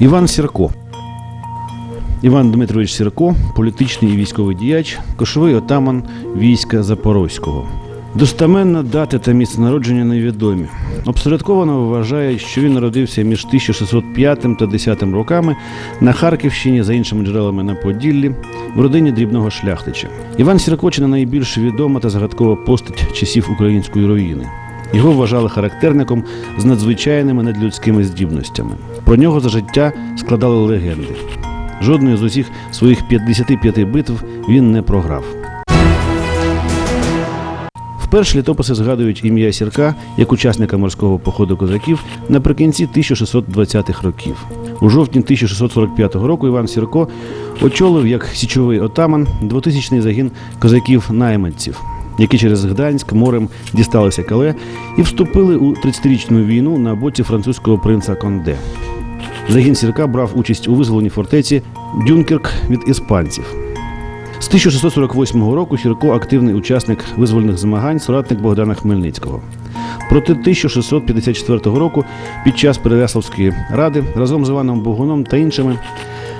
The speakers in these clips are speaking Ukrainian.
Іван Сірко. Іван Дмитрович Сірко, політичний і військовий діяч, кошовий отаман війська Запорозького. Достеменно дати та місце народження невідомі. Обсередковано вважає, що він народився між 1605 та 10 роками на Харківщині, за іншими джерелами на Поділлі, в родині дрібного шляхтича. Іван Сірко чи не найбільш відома та загадкова постать часів української руїни. Його вважали характерником з надзвичайними надлюдськими здібностями. Про нього за життя складали легенди. Жодної з усіх своїх 55 битв він не програв. Вперше літописи згадують ім'я Сірка як учасника морського походу козаків наприкінці 1620-х років. У жовтні 1645 року Іван Сірко очолив як січовий отаман 2000-й загін козаків-найманців, які через Гданськ морем дісталися Кале і вступили у 30-річну війну на боці французького принца Конде. Загін Сірка брав участь у визволенні фортеці Дюнкерк від іспанців. З 1648 року Сірко активний учасник визвольних змагань, соратник Богдана Хмельницького. Проти 1654 року під час Переяславської ради разом з Іваном Богуном та іншими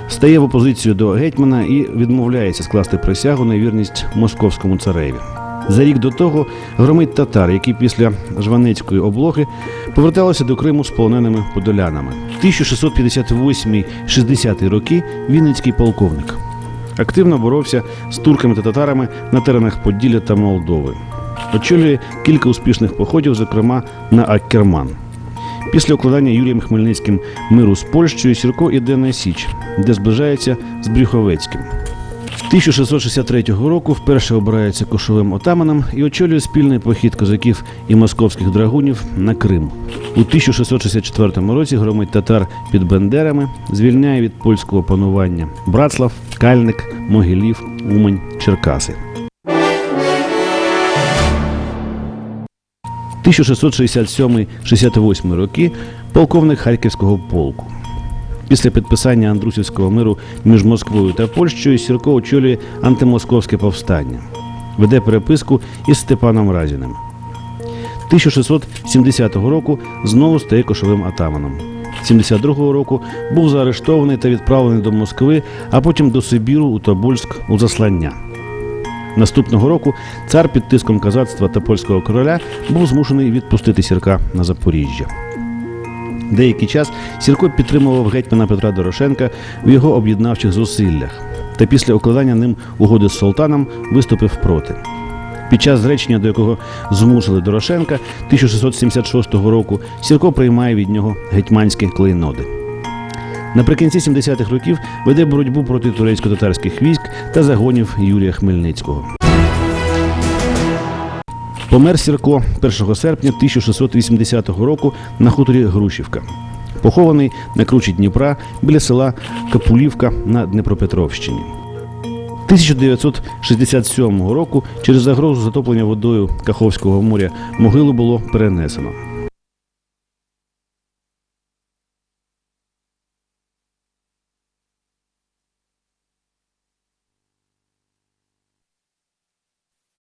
стає в опозицію до гетьмана і відмовляється скласти присягу на вірність московському цареві. За рік до того громить татар, які після Жванецької облоги поверталися до Криму з полоненими подолянами. 1658-60 роки Вінницький полковник активно боровся з турками та татарами на теренах Поділля та Молдови. Очолює кілька успішних походів, зокрема на Аккерман. Після укладання Юрієм Хмельницьким миру з Польщею Сірко іде на Січ, де зближається з Брюховецьким. 1663 року вперше обирається кошовим отаманом і очолює спільний похід козаків і московських драгунів на Крим. У 1664 році громить татар під Бендерами, звільняє від польського панування Братслав, Кальник, Могилів, Умань, Черкаси. 1667-68 роки полковник Харківського полку. Після підписання Андрусівського миру між Москвою та Польщею Сірко очолює антимосковське повстання. Веде переписку із Степаном Разіним. 1670 року знову стає кошовим атаманом. 72-го року був заарештований та відправлений до Москви, а потім до Сибіру у Тобольськ у заслання. Наступного року цар під тиском казацтва та польського короля був змушений відпустити Сірка на Запоріжжя. Деякий час Сірко підтримував гетьмана Петра Дорошенка в його об'єднавчих зусиллях, та після укладання ним угоди з султаном виступив проти. Під час зречення, до якого змусили Дорошенка 1676 року, Сірко приймає від нього гетьманські клейноди. Наприкінці 70-х років веде боротьбу проти турецько-татарських військ та загонів Юрія Хмельницького. Помер Сірко 1 серпня 1680 року на хуторі Грушівка. Похований на кручі Дніпра біля села Капулівка на Дніпропетровщині. 1967 року через загрозу затоплення водою Каховського моря могилу було перенесено.